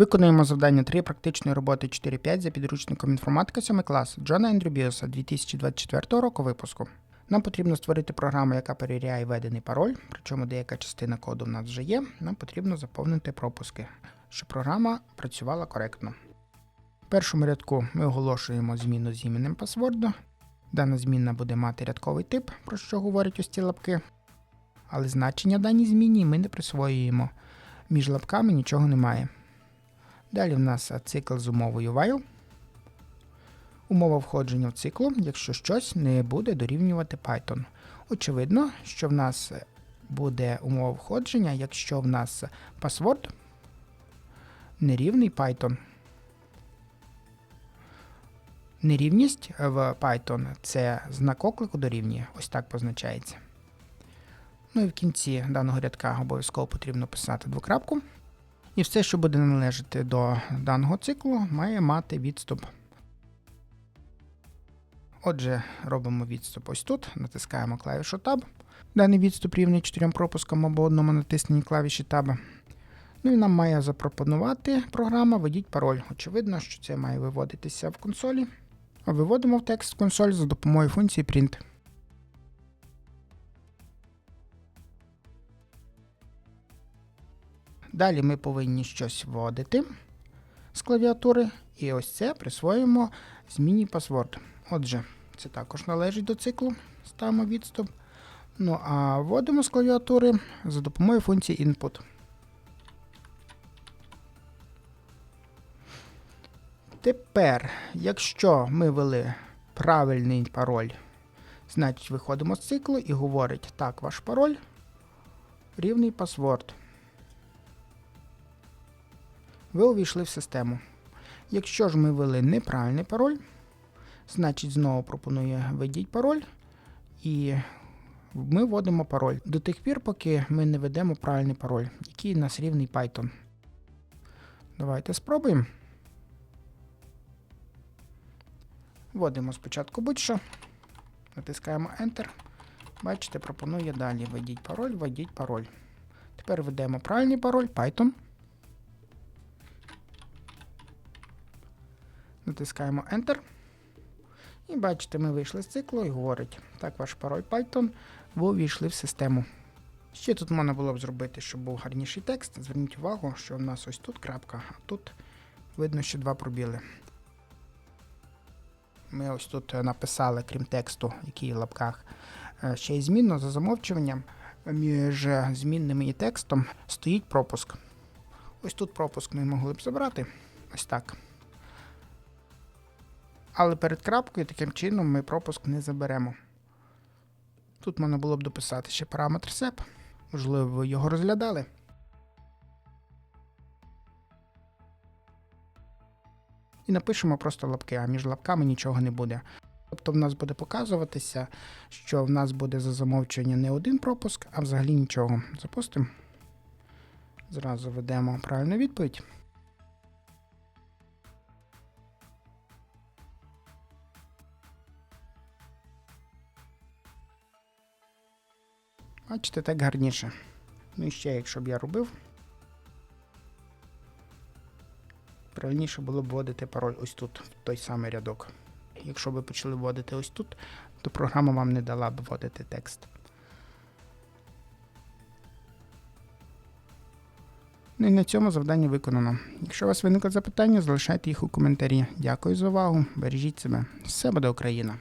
Виконуємо завдання 3 практичної роботи 4.5 за підручником інформатика 7 клас Джона Ендрю Біоса 2024 року випуску. Нам потрібно створити програму, яка перевіряє введений пароль, причому деяка частина коду в нас вже є. Нам потрібно заповнити пропуски, щоб програма працювала коректно. В першому рядку ми оголошуємо зміну з іменем пасворду. Дана зміна буде мати рядковий тип, про що говорять ось ці лапки. Але значення даній зміні ми не присвоюємо. Між лапками нічого немає. Далі в нас цикл з умовою while. Умова входження в циклу, якщо щось не буде дорівнювати Python. Очевидно, що в нас буде умова входження, якщо в нас пасворд нерівний Python. Нерівність в Python це знак оклику дорівнює. Ось так позначається. Ну і в кінці даного рядка обов'язково потрібно писати двокрапку. І все, що буде належати до даного циклу, має мати відступ. Отже, робимо відступ ось тут, натискаємо клавішу Tab. Даний відступ рівний 4 пропускам або одному натисненні клавіші Tab. Ну і нам має запропонувати програма введіть пароль. Очевидно, що це має виводитися в консолі. А виводимо в текст консоль за допомогою функції print. Далі ми повинні щось вводити з клавіатури, і ось це присвоїмо зміні пасворд. Отже, це також належить до циклу, ставимо відступ. Ну а вводимо з клавіатури за допомогою функції input. Тепер, якщо ми ввели правильний пароль, значить виходимо з циклу і говорить, так, ваш пароль рівний пасворд. Ви увійшли в систему. Якщо ж ми ввели неправильний пароль, значить знову пропонує введіть пароль, і ми вводимо пароль до тих пір, поки ми не введемо правильний пароль, який у нас рівний Python. Давайте спробуємо. Вводимо спочатку будь-що, натискаємо Enter. Бачите, пропонує далі введіть пароль, введіть пароль. Тепер введемо правильний пароль Python. Натискаємо Enter. І бачите, ми вийшли з циклу і говорить, так, ваш пароль Python, ви увійшли в систему. Ще тут можна було б зробити, щоб був гарніший текст. Зверніть увагу, що в нас ось тут крапка, а тут видно, що два пробіли. Ми ось тут написали, крім тексту, який в лапках, е, ще й змінно за замовчуванням. Між змінним і текстом стоїть пропуск. Ось тут пропуск ми могли б забрати. Ось так. Але перед крапкою таким чином ми пропуск не заберемо. Тут можна було б дописати ще параметр SEP. Можливо, ви його розглядали. І напишемо просто лапки, а між лапками нічого не буде. Тобто в нас буде показуватися, що в нас буде за замовчування не один пропуск, а взагалі нічого. Запустимо. Зразу ведемо правильну відповідь. Бачите, так гарніше. Ну і ще, якщо б я робив, правильніше було б вводити пароль ось тут, в той самий рядок. Якщо ви почали вводити ось тут, то програма вам не дала б вводити текст. Ну і на цьому завдання виконано. Якщо у вас виникли запитання, залишайте їх у коментарі. Дякую за увагу. Бережіть себе. Все буде Україна!